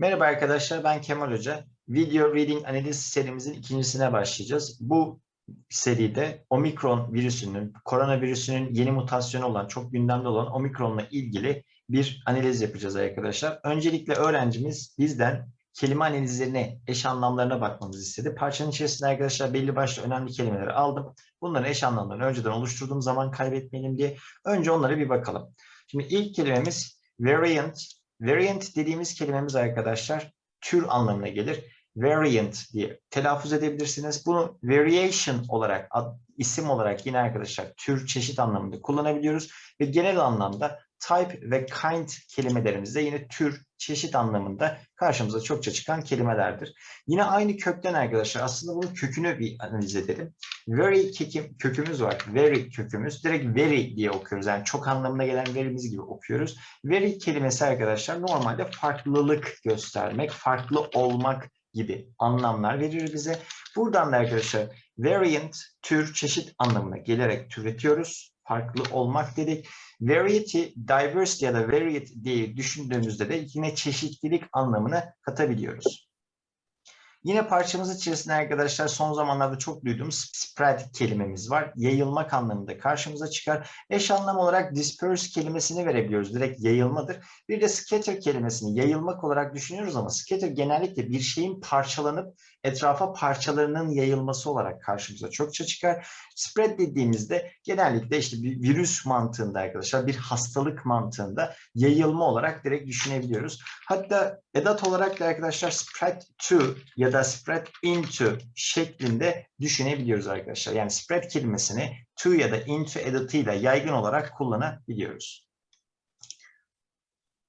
Merhaba arkadaşlar, ben Kemal Hoca. Video Reading Analiz serimizin ikincisine başlayacağız. Bu seride omikron virüsünün, koronavirüsünün yeni mutasyonu olan, çok gündemde olan omikronla ilgili bir analiz yapacağız arkadaşlar. Öncelikle öğrencimiz bizden kelime analizlerine, eş anlamlarına bakmamızı istedi. Parçanın içerisinde arkadaşlar belli başlı önemli kelimeleri aldım. Bunların eş anlamlarını önceden oluşturduğum zaman kaybetmeyelim diye önce onlara bir bakalım. Şimdi ilk kelimemiz variant. Variant dediğimiz kelimemiz arkadaşlar tür anlamına gelir. Variant diye telaffuz edebilirsiniz. Bunu variation olarak, isim olarak yine arkadaşlar tür, çeşit anlamında kullanabiliyoruz. Ve genel anlamda type ve kind kelimelerimizde yine tür, çeşit anlamında karşımıza çokça çıkan kelimelerdir. Yine aynı kökten arkadaşlar aslında bunun kökünü bir analiz edelim. Very kekim, kökümüz var. Very kökümüz. Direkt very diye okuyoruz. Yani çok anlamına gelen verimiz gibi okuyoruz. Very kelimesi arkadaşlar normalde farklılık göstermek, farklı olmak gibi anlamlar verir bize. Buradan da arkadaşlar variant, tür, çeşit anlamına gelerek türetiyoruz. Farklı olmak dedik. Variety, diversity ya da variety diye düşündüğümüzde de yine çeşitlilik anlamına katabiliyoruz. Yine parçamız içerisinde arkadaşlar son zamanlarda çok duyduğumuz spread kelimemiz var. Yayılmak anlamında karşımıza çıkar. Eş anlam olarak disperse kelimesini verebiliyoruz. Direkt yayılmadır. Bir de scatter kelimesini yayılmak olarak düşünüyoruz ama scatter genellikle bir şeyin parçalanıp etrafa parçalarının yayılması olarak karşımıza çokça çıkar. Spread dediğimizde genellikle işte bir virüs mantığında arkadaşlar bir hastalık mantığında yayılma olarak direkt düşünebiliyoruz. Hatta edat olarak da arkadaşlar spread to ya da spread into şeklinde düşünebiliyoruz arkadaşlar. Yani spread kelimesini to ya da into edatıyla yaygın olarak kullanabiliyoruz.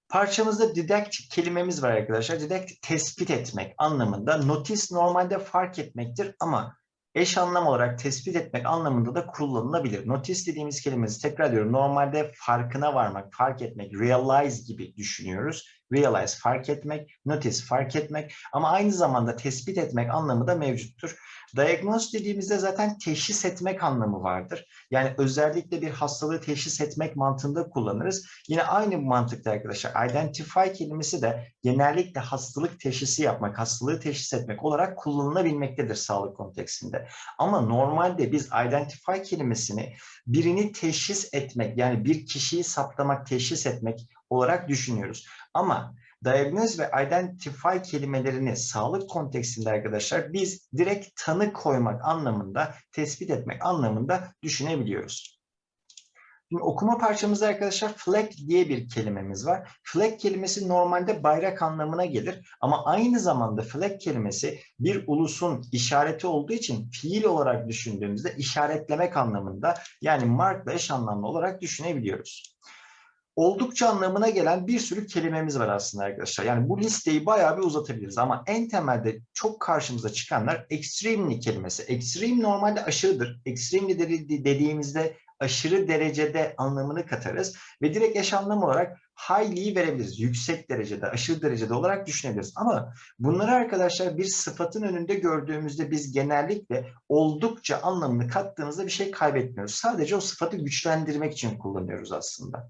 Parçamızda didact kelimemiz var arkadaşlar. Didact tespit etmek anlamında. Notice normalde fark etmektir ama eş anlam olarak tespit etmek anlamında da kullanılabilir. Notice dediğimiz kelimesi tekrar diyorum normalde farkına varmak, fark etmek, realize gibi düşünüyoruz. Realize fark etmek, notice fark etmek ama aynı zamanda tespit etmek anlamı da mevcuttur. Diagnose dediğimizde zaten teşhis etmek anlamı vardır. Yani özellikle bir hastalığı teşhis etmek mantığında kullanırız. Yine aynı mantıkta arkadaşlar identify kelimesi de genellikle hastalık teşhisi yapmak, hastalığı teşhis etmek olarak kullanılabilmektedir sağlık konteksinde. Ama normalde biz identify kelimesini birini teşhis etmek yani bir kişiyi saptamak, teşhis etmek olarak düşünüyoruz. Ama diagnose ve identify kelimelerini sağlık konteksinde arkadaşlar biz direkt tanı koymak anlamında, tespit etmek anlamında düşünebiliyoruz. Şimdi okuma parçamızda arkadaşlar flag diye bir kelimemiz var. Flag kelimesi normalde bayrak anlamına gelir ama aynı zamanda flag kelimesi bir ulusun işareti olduğu için fiil olarak düşündüğümüzde işaretlemek anlamında yani markla eş anlamlı olarak düşünebiliyoruz oldukça anlamına gelen bir sürü kelimemiz var aslında arkadaşlar. Yani bu listeyi bayağı bir uzatabiliriz ama en temelde çok karşımıza çıkanlar extremely kelimesi. Extreme normalde aşırıdır. Extremely dediğimizde aşırı derecede anlamını katarız ve direkt eş anlam olarak highly'yi verebiliriz. Yüksek derecede, aşırı derecede olarak düşünebiliriz. Ama bunları arkadaşlar bir sıfatın önünde gördüğümüzde biz genellikle oldukça anlamını kattığımızda bir şey kaybetmiyoruz. Sadece o sıfatı güçlendirmek için kullanıyoruz aslında.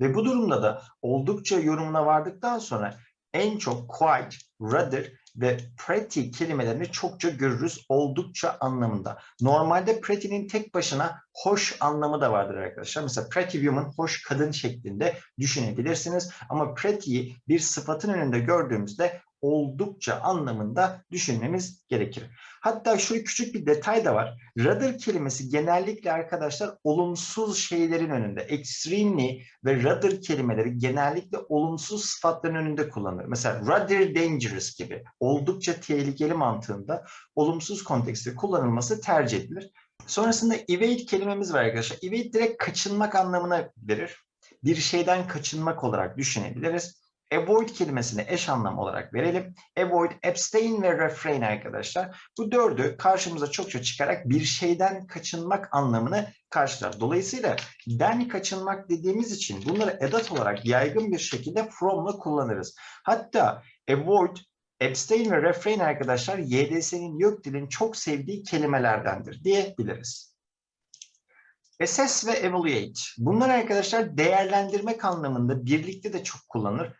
Ve bu durumda da oldukça yorumuna vardıktan sonra en çok quite, rather ve pretty kelimelerini çokça görürüz oldukça anlamında. Normalde pretty'nin tek başına hoş anlamı da vardır arkadaşlar. Mesela pretty woman, hoş kadın şeklinde düşünebilirsiniz. Ama pretty'yi bir sıfatın önünde gördüğümüzde oldukça anlamında düşünmemiz gerekir. Hatta şu küçük bir detay da var. Rather kelimesi genellikle arkadaşlar olumsuz şeylerin önünde. Extremely ve rather kelimeleri genellikle olumsuz sıfatların önünde kullanılır. Mesela rather dangerous gibi oldukça tehlikeli mantığında olumsuz kontekste kullanılması tercih edilir. Sonrasında evade kelimemiz var arkadaşlar. Evade direkt kaçınmak anlamına verir. Bir şeyden kaçınmak olarak düşünebiliriz. Avoid kelimesini eş anlam olarak verelim. Avoid, abstain ve refrain arkadaşlar. Bu dördü karşımıza çokça çıkarak bir şeyden kaçınmak anlamını karşılar. Dolayısıyla den kaçınmak dediğimiz için bunları edat olarak yaygın bir şekilde from'la kullanırız. Hatta avoid, abstain ve refrain arkadaşlar YDS'nin yok dilin çok sevdiği kelimelerdendir diyebiliriz. Assess ve evaluate. Bunlar arkadaşlar değerlendirmek anlamında birlikte de çok kullanılır.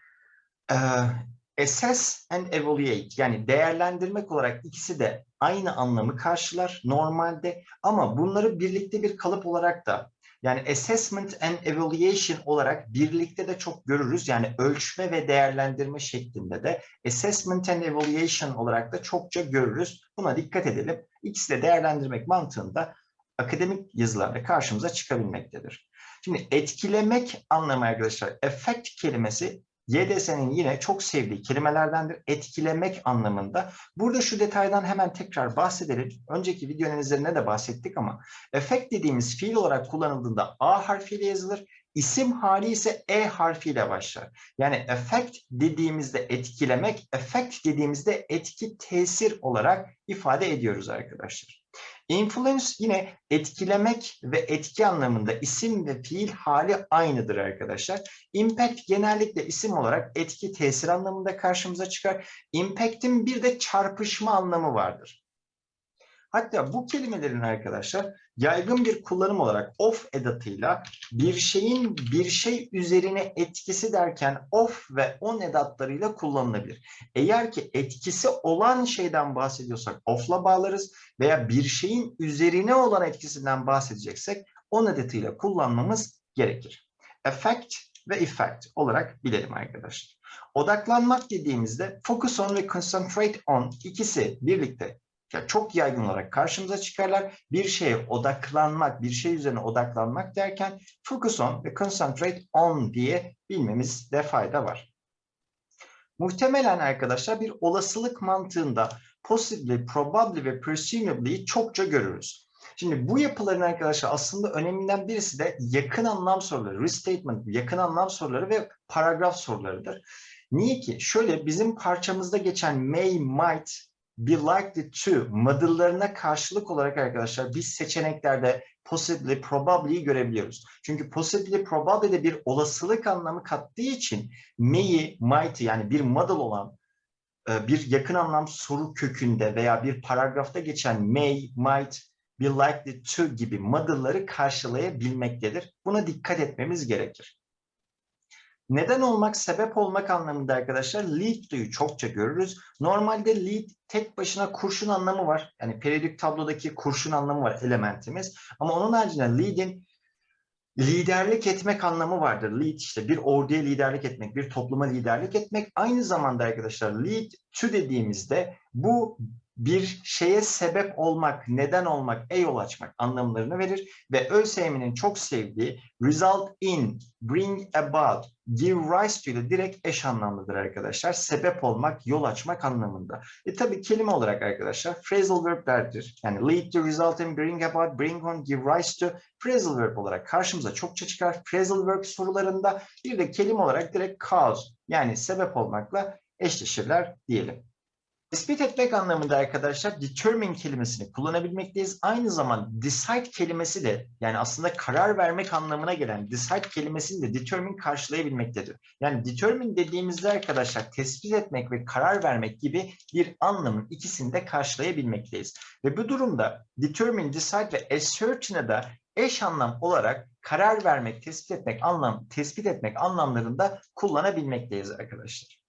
Assess and evaluate yani değerlendirmek olarak ikisi de aynı anlamı karşılar normalde ama bunları birlikte bir kalıp olarak da yani assessment and evaluation olarak birlikte de çok görürüz. Yani ölçme ve değerlendirme şeklinde de assessment and evaluation olarak da çokça görürüz. Buna dikkat edelim. İkisi de değerlendirmek mantığında akademik yazılarda karşımıza çıkabilmektedir. Şimdi etkilemek anlamı arkadaşlar affect kelimesi YDS'nin yine çok sevdiği kelimelerdendir. Etkilemek anlamında. Burada şu detaydan hemen tekrar bahsedelim. Önceki videonun üzerine de bahsettik ama effect dediğimiz fiil olarak kullanıldığında A harfiyle yazılır. İsim hali ise E harfiyle başlar. Yani effect dediğimizde etkilemek, effect dediğimizde etki, tesir olarak ifade ediyoruz arkadaşlar. Influence yine etkilemek ve etki anlamında isim ve fiil hali aynıdır arkadaşlar. Impact genellikle isim olarak etki, tesir anlamında karşımıza çıkar. Impact'in bir de çarpışma anlamı vardır. Hatta bu kelimelerin arkadaşlar yaygın bir kullanım olarak of edatıyla bir şeyin bir şey üzerine etkisi derken of ve on edatlarıyla kullanılabilir. Eğer ki etkisi olan şeyden bahsediyorsak of'la bağlarız veya bir şeyin üzerine olan etkisinden bahsedeceksek on edatıyla kullanmamız gerekir. Effect ve effect olarak bilelim arkadaşlar. Odaklanmak dediğimizde focus on ve concentrate on ikisi birlikte ya çok yaygın olarak karşımıza çıkarlar. Bir şeye odaklanmak, bir şey üzerine odaklanmak derken focus on ve concentrate on diye bilmemizde fayda var. Muhtemelen arkadaşlar bir olasılık mantığında possibly, probably ve presumably'yi çokça görürüz. Şimdi bu yapıların arkadaşlar aslında öneminden birisi de yakın anlam soruları, restatement, yakın anlam soruları ve paragraf sorularıdır. Niye ki? Şöyle bizim parçamızda geçen may, might, be likely to modüllerine karşılık olarak arkadaşlar biz seçeneklerde possibly, probably'yi görebiliyoruz. Çünkü possibly, probably de bir olasılık anlamı kattığı için may'i, might'i yani bir model olan e, bir yakın anlam soru kökünde veya bir paragrafta geçen may, might, be likely to gibi modülleri karşılayabilmektedir. Buna dikkat etmemiz gerekir. Neden olmak, sebep olmak anlamında arkadaşlar lead to'yu çokça görürüz. Normalde lead tek başına kurşun anlamı var. Yani periyodik tablodaki kurşun anlamı var elementimiz. Ama onun haricinde lead'in liderlik etmek anlamı vardır. Lead işte bir orduya liderlik etmek, bir topluma liderlik etmek. Aynı zamanda arkadaşlar lead to dediğimizde bu bir şeye sebep olmak, neden olmak, e yol açmak anlamlarını verir ve ÖSYM'nin çok sevdiği result in, bring about, give rise to ile direkt eş anlamlıdır arkadaşlar. Sebep olmak, yol açmak anlamında. E tabi kelime olarak arkadaşlar phrasal verb'lerdir. Yani lead to, result in, bring about, bring on, give rise to phrasal verb olarak karşımıza çokça çıkar. Phrasal verb sorularında bir de kelime olarak direkt cause yani sebep olmakla eşleşirler diyelim. Tespit etmek anlamında arkadaşlar determine kelimesini kullanabilmekteyiz. Aynı zamanda decide kelimesi de yani aslında karar vermek anlamına gelen decide kelimesini de determine karşılayabilmektedir. Yani determine dediğimizde arkadaşlar tespit etmek ve karar vermek gibi bir anlamın ikisini de karşılayabilmekteyiz. Ve bu durumda determine, decide ve ascertain'e da eş anlam olarak karar vermek, tespit etmek anlam tespit etmek anlamlarında kullanabilmekteyiz arkadaşlar.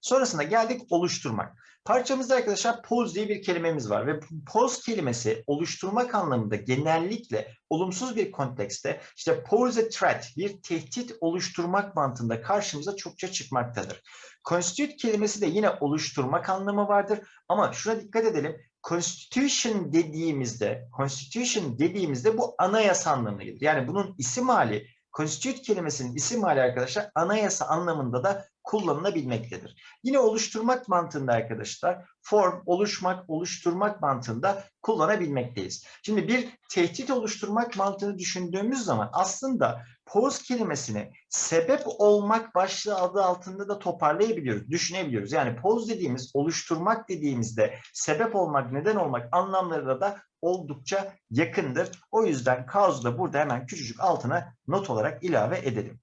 Sonrasında geldik oluşturmak. Parçamızda arkadaşlar pose diye bir kelimemiz var ve pose kelimesi oluşturmak anlamında genellikle olumsuz bir kontekste işte pose a threat bir tehdit oluşturmak mantığında karşımıza çokça çıkmaktadır. Constitute kelimesi de yine oluşturmak anlamı vardır ama şuna dikkat edelim. Constitution dediğimizde, constitution dediğimizde bu anayasa anlamına gelir. Yani bunun isim hali Constitute kelimesinin isim hali arkadaşlar anayasa anlamında da kullanılabilmektedir. Yine oluşturmak mantığında arkadaşlar form, oluşmak, oluşturmak mantığında kullanabilmekteyiz. Şimdi bir tehdit oluşturmak mantığını düşündüğümüz zaman aslında pose kelimesini sebep olmak başlığı adı altında da toparlayabiliyoruz, düşünebiliyoruz. Yani pose dediğimiz, oluşturmak dediğimizde sebep olmak, neden olmak anlamlarına da oldukça yakındır. O yüzden cause'u da burada hemen küçücük altına not olarak ilave edelim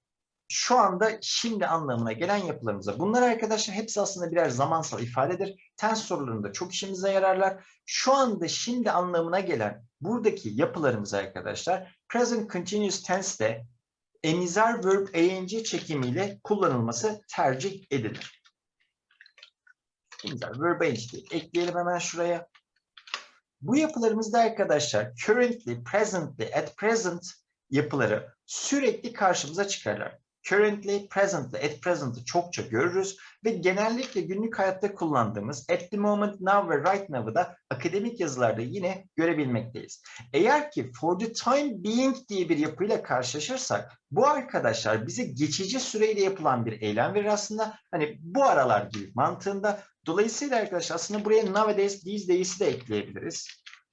şu anda şimdi anlamına gelen yapılarımıza. Bunlar arkadaşlar hepsi aslında birer zamansal ifadedir. Tens sorularında çok işimize yararlar. Şu anda şimdi anlamına gelen buradaki yapılarımız arkadaşlar present continuous tense'de emizar verb ing çekimiyle kullanılması tercih edilir. Güzel. Verb entity. Ekleyelim hemen şuraya. Bu yapılarımızda arkadaşlar currently, presently, at present yapıları sürekli karşımıza çıkarlar. Currently, presently, at present'ı çokça görürüz ve genellikle günlük hayatta kullandığımız at the moment, now ve right now'ı da akademik yazılarda yine görebilmekteyiz. Eğer ki for the time being diye bir yapıyla karşılaşırsak bu arkadaşlar bize geçici süreyle yapılan bir eylem verir aslında. Hani bu aralar gibi mantığında. Dolayısıyla arkadaşlar aslında buraya nowadays, these days'i de ekleyebiliriz.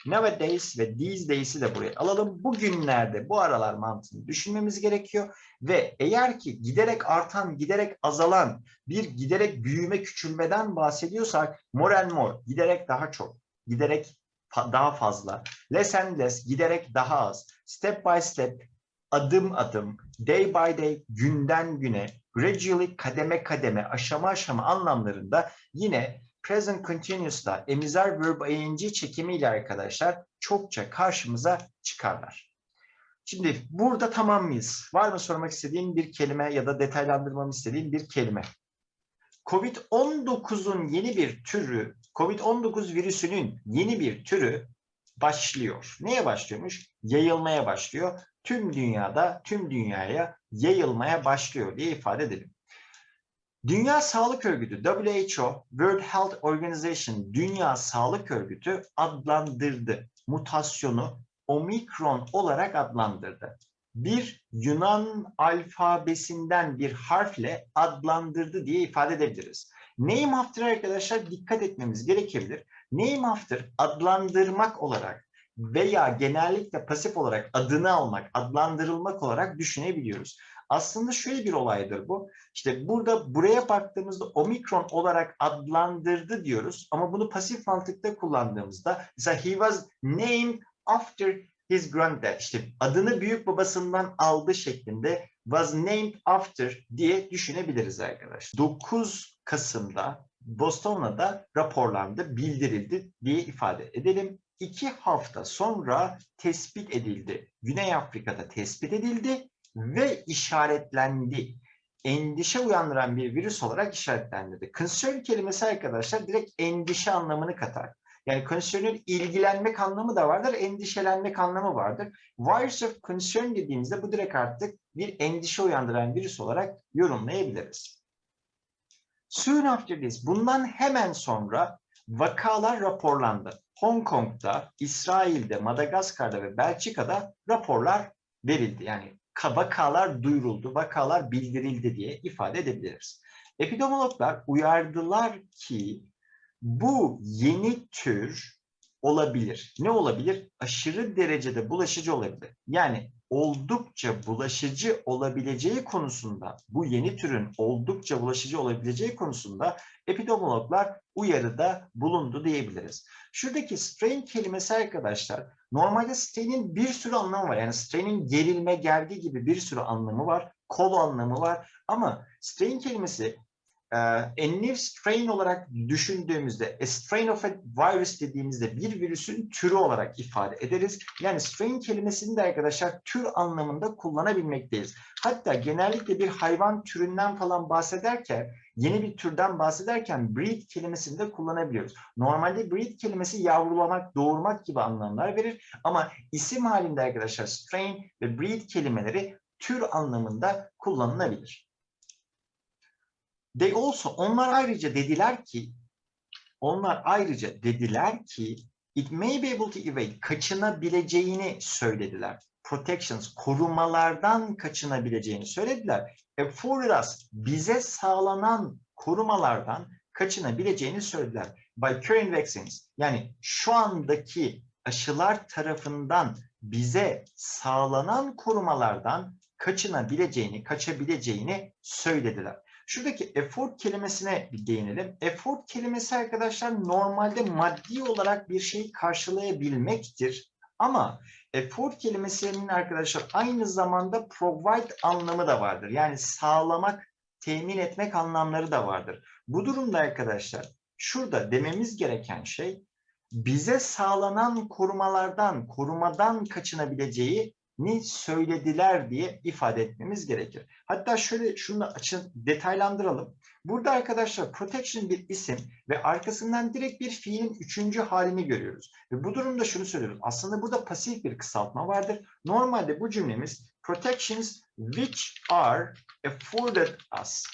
Nowadays ve these days'i de buraya alalım. Bugünlerde bu aralar mantığını düşünmemiz gerekiyor. Ve eğer ki giderek artan, giderek azalan bir giderek büyüme, küçülmeden bahsediyorsak more and more, giderek daha çok, giderek daha fazla, less and less, giderek daha az, step by step, adım adım, day by day, günden güne, gradually, kademe kademe, aşama aşama anlamlarında yine present continuous'la emizer verb ing çekimiyle arkadaşlar çokça karşımıza çıkarlar. Şimdi burada tamam mıyız? Var mı sormak istediğin bir kelime ya da detaylandırmamı istediğin bir kelime? Covid-19'un yeni bir türü, Covid-19 virüsünün yeni bir türü başlıyor. Neye başlıyormuş? Yayılmaya başlıyor. Tüm dünyada, tüm dünyaya yayılmaya başlıyor diye ifade edelim. Dünya Sağlık Örgütü WHO, World Health Organization, Dünya Sağlık Örgütü adlandırdı. Mutasyonu omikron olarak adlandırdı. Bir Yunan alfabesinden bir harfle adlandırdı diye ifade edebiliriz. Name after arkadaşlar dikkat etmemiz gerekebilir. Name after adlandırmak olarak veya genellikle pasif olarak adını almak, adlandırılmak olarak düşünebiliyoruz. Aslında şöyle bir olaydır bu. İşte burada buraya baktığımızda omikron olarak adlandırdı diyoruz ama bunu pasif mantıkta kullandığımızda mesela he was named after his granddad işte adını büyük babasından aldı şeklinde was named after diye düşünebiliriz arkadaşlar. 9 Kasım'da Boston'da raporlandı, bildirildi diye ifade edelim. İki hafta sonra tespit edildi. Güney Afrika'da tespit edildi ve işaretlendi. Endişe uyandıran bir virüs olarak işaretlendi. Concern kelimesi arkadaşlar direkt endişe anlamını katar. Yani concern'ün ilgilenmek anlamı da vardır, endişelenmek anlamı vardır. Virus of concern dediğimizde bu direkt artık bir endişe uyandıran virüs olarak yorumlayabiliriz. Soon after this, bundan hemen sonra vakalar raporlandı. Hong Kong'da, İsrail'de, Madagaskar'da ve Belçika'da raporlar verildi. Yani vakalar duyuruldu, vakalar bildirildi diye ifade edebiliriz. Epidemiologlar uyardılar ki bu yeni tür olabilir. Ne olabilir? Aşırı derecede bulaşıcı olabilir. Yani oldukça bulaşıcı olabileceği konusunda, bu yeni türün oldukça bulaşıcı olabileceği konusunda epidemiologlar uyarıda bulundu diyebiliriz. Şuradaki strain kelimesi arkadaşlar, normalde strain'in bir sürü anlamı var. Yani strain'in gerilme, gergi gibi bir sürü anlamı var. Kol anlamı var. Ama strain kelimesi a new strain olarak düşündüğümüzde a strain of a virus dediğimizde bir virüsün türü olarak ifade ederiz. Yani strain kelimesini de arkadaşlar tür anlamında kullanabilmekteyiz. Hatta genellikle bir hayvan türünden falan bahsederken yeni bir türden bahsederken breed kelimesini de kullanabiliyoruz. Normalde breed kelimesi yavrulamak, doğurmak gibi anlamlar verir ama isim halinde arkadaşlar strain ve breed kelimeleri tür anlamında kullanılabilir. They also, onlar ayrıca dediler ki, onlar ayrıca dediler ki, it may be able to evade, kaçınabileceğini söylediler. Protections, korumalardan kaçınabileceğini söylediler. Afforded us, bize sağlanan korumalardan kaçınabileceğini söylediler. By current vaccines, yani şu andaki aşılar tarafından bize sağlanan korumalardan kaçınabileceğini, kaçabileceğini söylediler. Şuradaki effort kelimesine bir değinelim. Effort kelimesi arkadaşlar normalde maddi olarak bir şeyi karşılayabilmektir. Ama effort kelimesinin arkadaşlar aynı zamanda provide anlamı da vardır. Yani sağlamak, temin etmek anlamları da vardır. Bu durumda arkadaşlar şurada dememiz gereken şey bize sağlanan korumalardan, korumadan kaçınabileceği ni söylediler diye ifade etmemiz gerekir. Hatta şöyle şunu açın detaylandıralım. Burada arkadaşlar protection bir isim ve arkasından direkt bir fiilin üçüncü halini görüyoruz. Ve bu durumda şunu söylüyoruz. Aslında burada pasif bir kısaltma vardır. Normalde bu cümlemiz protections which are afforded us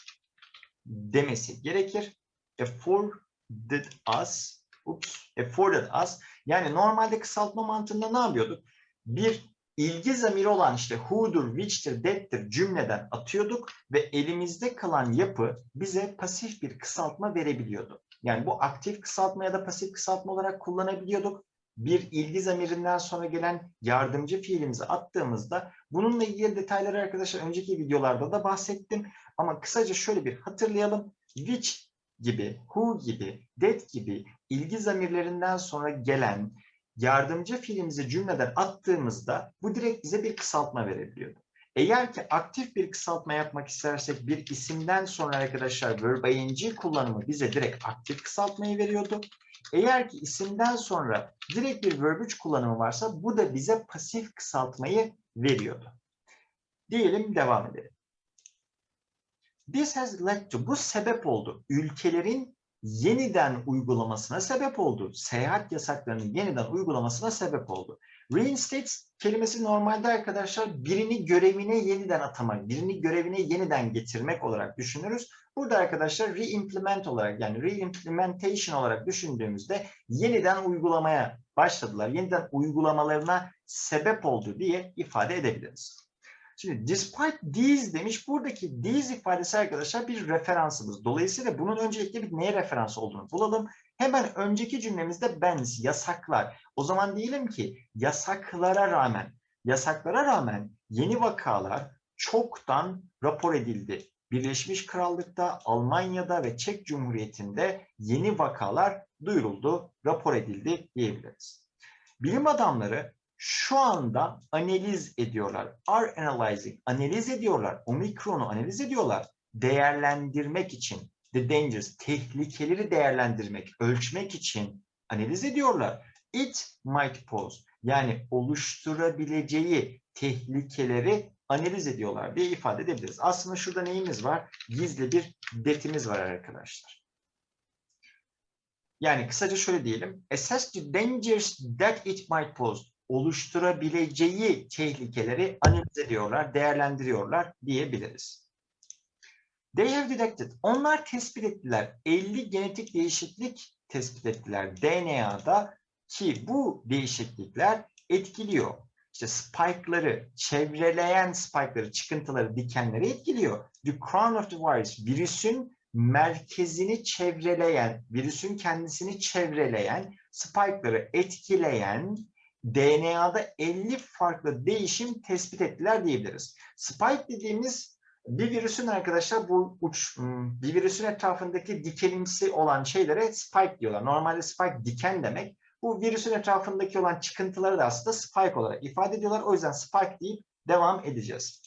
demesi gerekir. Afforded us, oops, afforded us. Yani normalde kısaltma mantığında ne yapıyorduk? Bir ilgi zamiri olan işte who'dur, which'tir, that'tir cümleden atıyorduk ve elimizde kalan yapı bize pasif bir kısaltma verebiliyordu. Yani bu aktif kısaltma ya da pasif kısaltma olarak kullanabiliyorduk. Bir ilgi zamirinden sonra gelen yardımcı fiilimizi attığımızda bununla ilgili detayları arkadaşlar önceki videolarda da bahsettim. Ama kısaca şöyle bir hatırlayalım. Which gibi, who gibi, that gibi ilgi zamirlerinden sonra gelen yardımcı fiilimizi cümleden attığımızda bu direkt bize bir kısaltma verebiliyordu. Eğer ki aktif bir kısaltma yapmak istersek bir isimden sonra arkadaşlar verb ing kullanımı bize direkt aktif kısaltmayı veriyordu. Eğer ki isimden sonra direkt bir verb 3 kullanımı varsa bu da bize pasif kısaltmayı veriyordu. Diyelim devam edelim. This has led to, bu sebep oldu. Ülkelerin yeniden uygulamasına sebep oldu. Seyahat yasaklarının yeniden uygulamasına sebep oldu. Reinstates kelimesi normalde arkadaşlar birini görevine yeniden atamak, birini görevine yeniden getirmek olarak düşünürüz. Burada arkadaşlar reimplement olarak yani reimplementation olarak düşündüğümüzde yeniden uygulamaya başladılar. Yeniden uygulamalarına sebep oldu diye ifade edebiliriz. Şimdi despite these demiş. Buradaki these ifadesi arkadaşlar bir referansımız. Dolayısıyla bunun öncelikle bir neye referans olduğunu bulalım. Hemen önceki cümlemizde bans, yasaklar. O zaman diyelim ki yasaklara rağmen, yasaklara rağmen yeni vakalar çoktan rapor edildi. Birleşmiş Krallık'ta, Almanya'da ve Çek Cumhuriyeti'nde yeni vakalar duyuruldu, rapor edildi diyebiliriz. Bilim adamları şu anda analiz ediyorlar. Are analyzing, analiz ediyorlar. Omikronu analiz ediyorlar. Değerlendirmek için, the dangers, tehlikeleri değerlendirmek, ölçmek için analiz ediyorlar. It might pose, yani oluşturabileceği tehlikeleri analiz ediyorlar diye ifade edebiliriz. Aslında şurada neyimiz var? Gizli bir detimiz var arkadaşlar. Yani kısaca şöyle diyelim. Assess the dangers that it might pose oluşturabileceği tehlikeleri analiz ediyorlar, değerlendiriyorlar diyebiliriz. They have detected. Onlar tespit ettiler. 50 genetik değişiklik tespit ettiler DNA'da ki bu değişiklikler etkiliyor. İşte spike'ları, çevreleyen spike'ları, çıkıntıları, dikenleri etkiliyor. The crown of the virus, virüsün merkezini çevreleyen, virüsün kendisini çevreleyen, spike'ları etkileyen DNA'da 50 farklı değişim tespit ettiler diyebiliriz. Spike dediğimiz bir virüsün arkadaşlar bu uç, hmm, bir virüsün etrafındaki dikenimsi olan şeylere spike diyorlar. Normalde spike diken demek. Bu virüsün etrafındaki olan çıkıntıları da aslında spike olarak ifade ediyorlar. O yüzden spike deyip devam edeceğiz.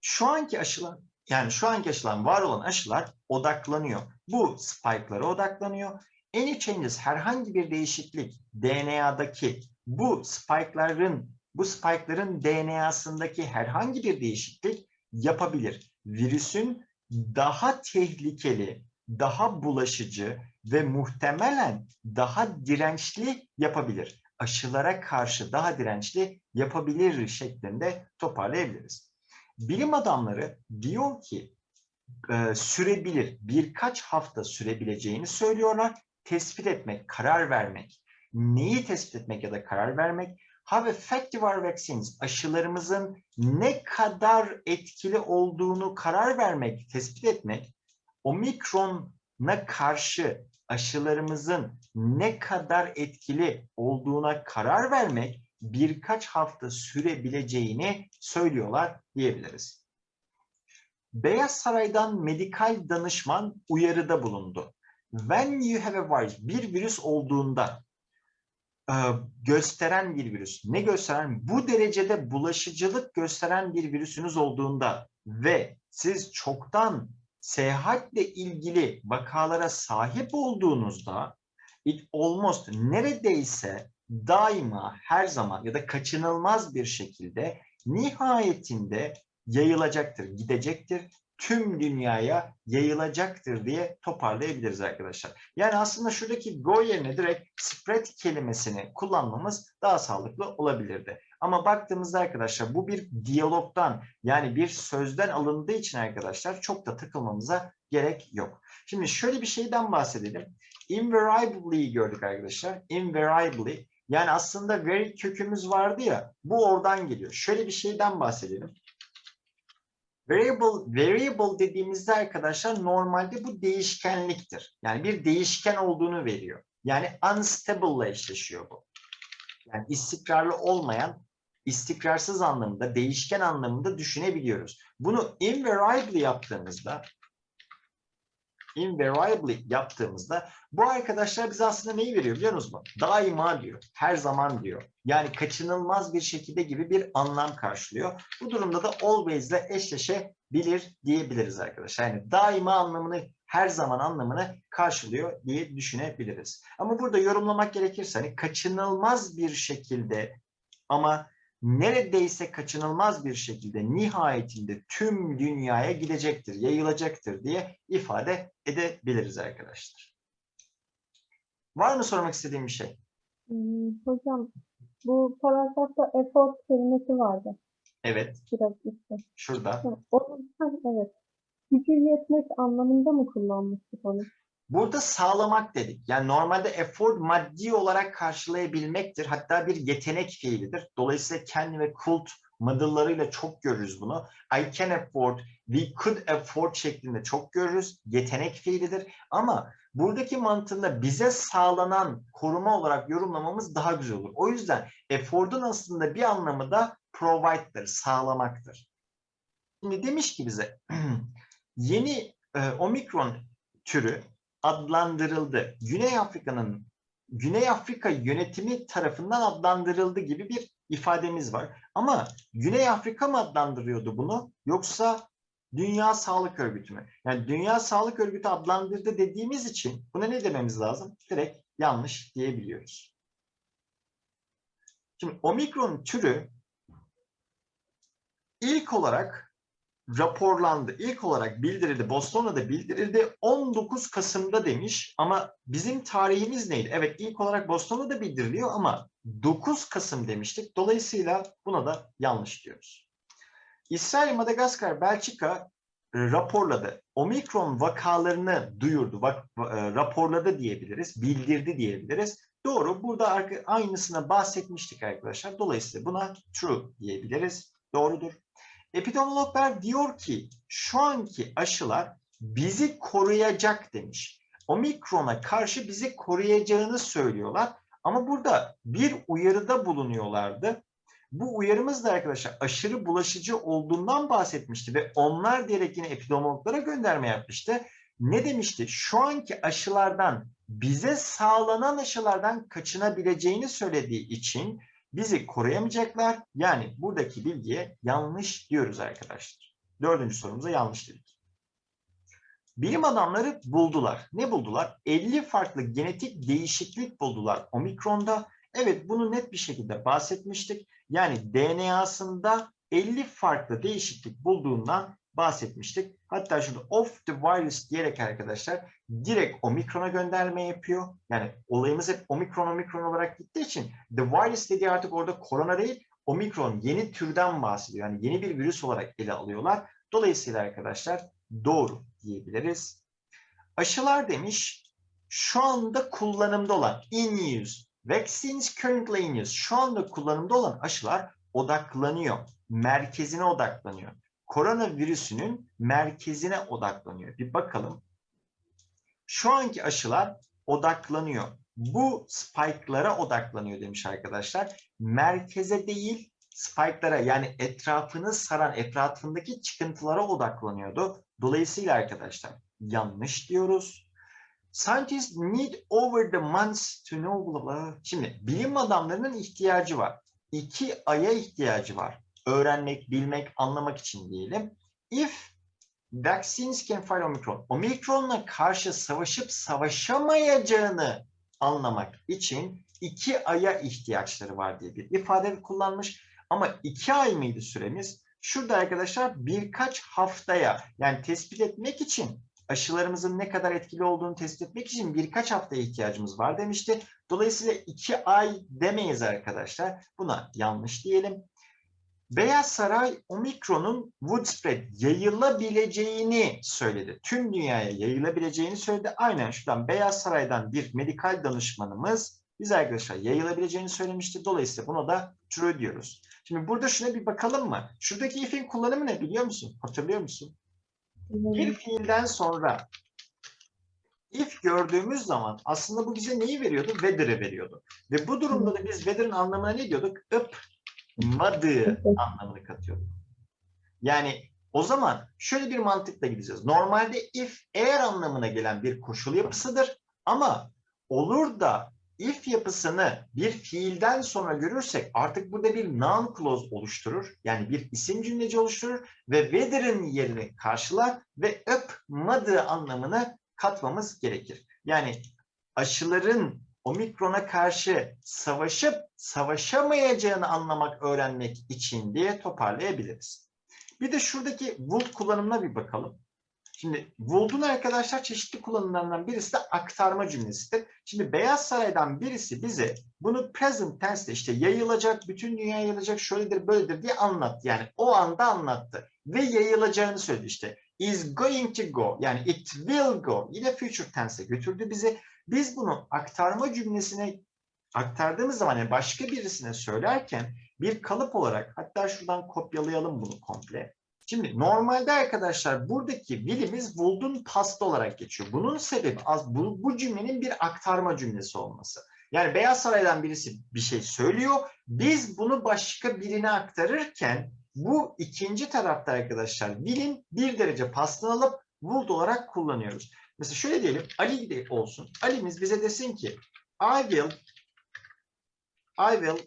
Şu anki aşılar, yani şu anki aşılan, var olan aşılar odaklanıyor. Bu spike'lara odaklanıyor Any changes herhangi bir değişiklik DNA'daki bu spike'ların bu spike'ların DNA'sındaki herhangi bir değişiklik yapabilir. Virüsün daha tehlikeli, daha bulaşıcı ve muhtemelen daha dirençli yapabilir. Aşılara karşı daha dirençli yapabilir şeklinde toparlayabiliriz. Bilim adamları diyor ki sürebilir, birkaç hafta sürebileceğini söylüyorlar tespit etmek, karar vermek, neyi tespit etmek ya da karar vermek, how effective are vaccines, aşılarımızın ne kadar etkili olduğunu karar vermek, tespit etmek, omikrona karşı aşılarımızın ne kadar etkili olduğuna karar vermek birkaç hafta sürebileceğini söylüyorlar diyebiliriz. Beyaz Saray'dan medikal danışman uyarıda bulundu. When you have a virus, bir virüs olduğunda e, gösteren bir virüs. Ne gösteren? Bu derecede bulaşıcılık gösteren bir virüsünüz olduğunda ve siz çoktan seyahatle ilgili vakalara sahip olduğunuzda it almost neredeyse daima her zaman ya da kaçınılmaz bir şekilde nihayetinde yayılacaktır, gidecektir, tüm dünyaya yayılacaktır diye toparlayabiliriz arkadaşlar. Yani aslında şuradaki go yerine direkt spread kelimesini kullanmamız daha sağlıklı olabilirdi. Ama baktığımızda arkadaşlar bu bir diyalogdan yani bir sözden alındığı için arkadaşlar çok da takılmamıza gerek yok. Şimdi şöyle bir şeyden bahsedelim. Invariably'yi gördük arkadaşlar. Invariably yani aslında very kökümüz vardı ya bu oradan geliyor. Şöyle bir şeyden bahsedelim. Variable, variable dediğimizde arkadaşlar normalde bu değişkenliktir. Yani bir değişken olduğunu veriyor. Yani unstable ile eşleşiyor bu. Yani istikrarlı olmayan, istikrarsız anlamında, değişken anlamında düşünebiliyoruz. Bunu invariably yaptığımızda invariably yaptığımızda bu arkadaşlar bize aslında neyi veriyor biliyor musunuz? Daima diyor, her zaman diyor. Yani kaçınılmaz bir şekilde gibi bir anlam karşılıyor. Bu durumda da always ile eşleşebilir diyebiliriz arkadaşlar. Yani daima anlamını, her zaman anlamını karşılıyor diye düşünebiliriz. Ama burada yorumlamak gerekirse hani kaçınılmaz bir şekilde ama neredeyse kaçınılmaz bir şekilde nihayetinde tüm dünyaya gidecektir, yayılacaktır diye ifade edebiliriz arkadaşlar. Var mı sormak istediğim bir şey? Hmm, hocam bu paragrafta effort kelimesi vardı Evet, biraz üstte. şurada. O, evet. Gücü yetmek anlamında mı kullanmıştık onu? Burada sağlamak dedik. Yani normalde effort maddi olarak karşılayabilmektir. Hatta bir yetenek fiilidir. Dolayısıyla can ve could modullarıyla çok görürüz bunu. I can afford, we could afford şeklinde çok görürüz. Yetenek fiilidir. Ama buradaki mantığında bize sağlanan koruma olarak yorumlamamız daha güzel olur. O yüzden afford'un aslında bir anlamı da provide'dır, sağlamaktır. Şimdi demiş ki bize yeni e, omikron türü adlandırıldı. Güney Afrika'nın Güney Afrika yönetimi tarafından adlandırıldı gibi bir ifademiz var. Ama Güney Afrika mı adlandırıyordu bunu yoksa Dünya Sağlık Örgütü mü? Yani Dünya Sağlık Örgütü adlandırdı dediğimiz için buna ne dememiz lazım? Direkt yanlış diyebiliyoruz. Şimdi omikron türü ilk olarak raporlandı. İlk olarak bildirildi. Boston'da da bildirildi. 19 Kasım'da demiş ama bizim tarihimiz neydi? Evet ilk olarak Boston'da da bildiriliyor ama 9 Kasım demiştik. Dolayısıyla buna da yanlış diyoruz. İsrail, Madagaskar, Belçika e, raporladı. Omikron vakalarını duyurdu, vak, e, raporladı diyebiliriz, bildirdi diyebiliriz. Doğru, burada aynısına bahsetmiştik arkadaşlar. Dolayısıyla buna true diyebiliriz. Doğrudur. Epidemiologlar diyor ki şu anki aşılar bizi koruyacak demiş. Omikrona karşı bizi koruyacağını söylüyorlar. Ama burada bir uyarıda bulunuyorlardı. Bu uyarımız da arkadaşlar aşırı bulaşıcı olduğundan bahsetmişti ve onlar diyerek yine epidemiologlara gönderme yapmıştı. Ne demişti? Şu anki aşılardan bize sağlanan aşılardan kaçınabileceğini söylediği için bizi koruyamayacaklar. Yani buradaki bilgiye yanlış diyoruz arkadaşlar. Dördüncü sorumuza yanlış dedik. Bilim adamları buldular. Ne buldular? 50 farklı genetik değişiklik buldular omikronda. Evet bunu net bir şekilde bahsetmiştik. Yani DNA'sında 50 farklı değişiklik bulduğundan bahsetmiştik. Hatta şurada of the virus diyerek arkadaşlar direkt omikrona gönderme yapıyor. Yani olayımız hep omikron omikron olarak gittiği için the virus dediği artık orada korona değil omikron yeni türden bahsediyor. Yani yeni bir virüs olarak ele alıyorlar. Dolayısıyla arkadaşlar doğru diyebiliriz. Aşılar demiş şu anda kullanımda olan in use vaccines currently in use şu anda kullanımda olan aşılar odaklanıyor. Merkezine odaklanıyor koronavirüsünün merkezine odaklanıyor. Bir bakalım. Şu anki aşılar odaklanıyor. Bu spike'lara odaklanıyor demiş arkadaşlar. Merkeze değil spike'lara yani etrafını saran etrafındaki çıkıntılara odaklanıyordu. Dolayısıyla arkadaşlar yanlış diyoruz. Scientists need over the months to know. Şimdi bilim adamlarının ihtiyacı var. İki aya ihtiyacı var öğrenmek, bilmek, anlamak için diyelim. If vaccines can fight Omicron, Omicron'la karşı savaşıp savaşamayacağını anlamak için iki aya ihtiyaçları var diye bir ifade kullanmış. Ama iki ay mıydı süremiz? Şurada arkadaşlar birkaç haftaya yani tespit etmek için aşılarımızın ne kadar etkili olduğunu tespit etmek için birkaç haftaya ihtiyacımız var demişti. Dolayısıyla iki ay demeyiz arkadaşlar. Buna yanlış diyelim. Beyaz Saray omikronun would spread yayılabileceğini söyledi. Tüm dünyaya yayılabileceğini söyledi. Aynen şuradan Beyaz Saray'dan bir medikal danışmanımız biz arkadaşlar yayılabileceğini söylemişti. Dolayısıyla buna da true diyoruz. Şimdi burada şuna bir bakalım mı? Şuradaki if'in kullanımı ne biliyor musun? Hatırlıyor musun? Bir fiilden sonra if gördüğümüz zaman aslında bu bize neyi veriyordu? Weather'ı veriyordu. Ve bu durumda da biz weather'ın anlamına ne diyorduk? Ipmadığı anlamını katıyorduk. Yani o zaman şöyle bir mantıkla gideceğiz. Normalde if eğer anlamına gelen bir koşul yapısıdır ama olur da if yapısını bir fiilden sonra görürsek artık burada bir noun clause oluşturur. Yani bir isim cümleci oluşturur ve whether'ın yerini karşılar ve öpmadığı anlamını katmamız gerekir. Yani aşıların omikrona karşı savaşıp savaşamayacağını anlamak, öğrenmek için diye toparlayabiliriz. Bir de şuradaki would kullanımına bir bakalım. Şimdi would'un arkadaşlar çeşitli kullanımlarından birisi de aktarma cümlesidir. Şimdi Beyaz Saray'dan birisi bize bunu present tense'de işte yayılacak, bütün dünya yayılacak, şöyledir, böyledir diye anlattı. Yani o anda anlattı. Ve yayılacağını söyledi işte. Is going to go yani it will go. Yine future tense'e götürdü bizi. Biz bunu aktarma cümlesine aktardığımız zaman yani başka birisine söylerken bir kalıp olarak hatta şuradan kopyalayalım bunu komple. Şimdi normalde arkadaşlar buradaki will'imiz would'un past olarak geçiyor. Bunun sebebi az bu, bu cümlenin bir aktarma cümlesi olması. Yani Beyaz Saray'dan birisi bir şey söylüyor. Biz bunu başka birine aktarırken bu ikinci tarafta arkadaşlar will'in bir derece pastını alıp would olarak kullanıyoruz. Mesela şöyle diyelim Ali de olsun. Ali'miz bize desin ki I will I will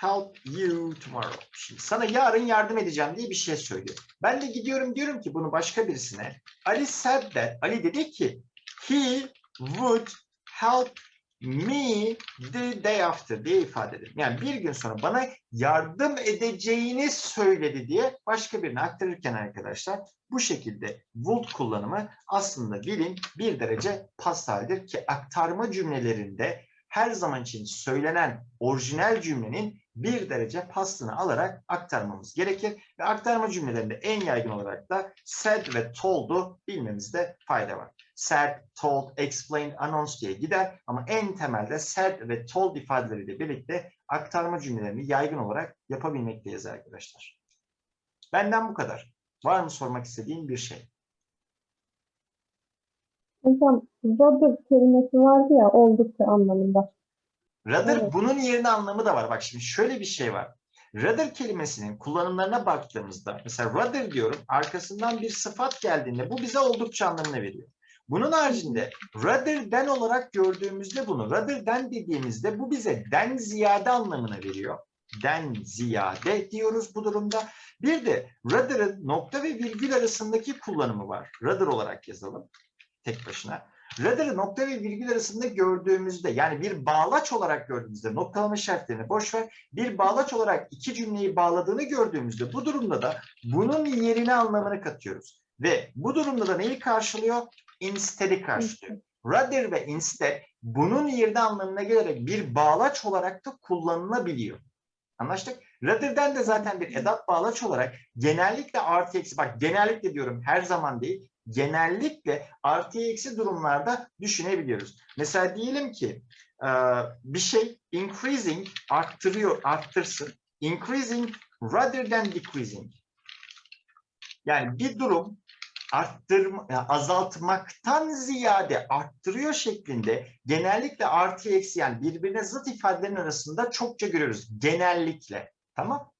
help you tomorrow. Şimdi sana yarın yardım edeceğim diye bir şey söylüyor. Ben de gidiyorum diyorum ki bunu başka birisine. Ali said that. Ali dedi ki he would help me the day after diye ifade ederim. Yani bir gün sonra bana yardım edeceğini söyledi diye başka birine aktarırken arkadaşlar bu şekilde would kullanımı aslında dilin bir derece past halidir ki aktarma cümlelerinde her zaman için söylenen orijinal cümlenin bir derece pastını alarak aktarmamız gerekir. Ve aktarma cümlelerinde en yaygın olarak da said ve told'u bilmemizde fayda var. Said, told, explained, announced diye gider ama en temelde said ve told ifadeleriyle birlikte aktarma cümlelerini yaygın olarak yapabilmekteyiz arkadaşlar. Benden bu kadar. Var mı sormak istediğin bir şey? Hocam rather kelimesi vardı ya oldukça anlamında. Rather Evet. bunun yerine anlamı da var. Bak şimdi şöyle bir şey var. Rather kelimesinin kullanımlarına baktığımızda mesela rather diyorum arkasından bir sıfat geldiğinde bu bize oldukça anlamını veriyor. Bunun haricinde rather than olarak gördüğümüzde bunu rather than dediğimizde bu bize den ziyade anlamını veriyor. Den ziyade diyoruz bu durumda. Bir de rather'ın nokta ve virgül arasındaki kullanımı var. Rather olarak yazalım tek başına. Rather'ı nokta ve virgül arasında gördüğümüzde yani bir bağlaç olarak gördüğümüzde noktalama işaretlerini boş ver. Bir bağlaç olarak iki cümleyi bağladığını gördüğümüzde bu durumda da bunun yerine anlamını katıyoruz. Ve bu durumda da neyi karşılıyor? Instead'i karşılıyor. Rather ve instead bunun yerine anlamına gelerek bir bağlaç olarak da kullanılabiliyor. Anlaştık? Rather'den de zaten bir edat bağlaç olarak genellikle artı eksi bak genellikle diyorum her zaman değil genellikle artı eksi durumlarda düşünebiliyoruz. Mesela diyelim ki e, bir şey increasing arttırıyor, arttırsın. Increasing rather than decreasing. Yani bir durum arttırma, yani azaltmaktan ziyade arttırıyor şeklinde genellikle artı eksi yani birbirine zıt ifadelerin arasında çokça görüyoruz. Genellikle. Tamam?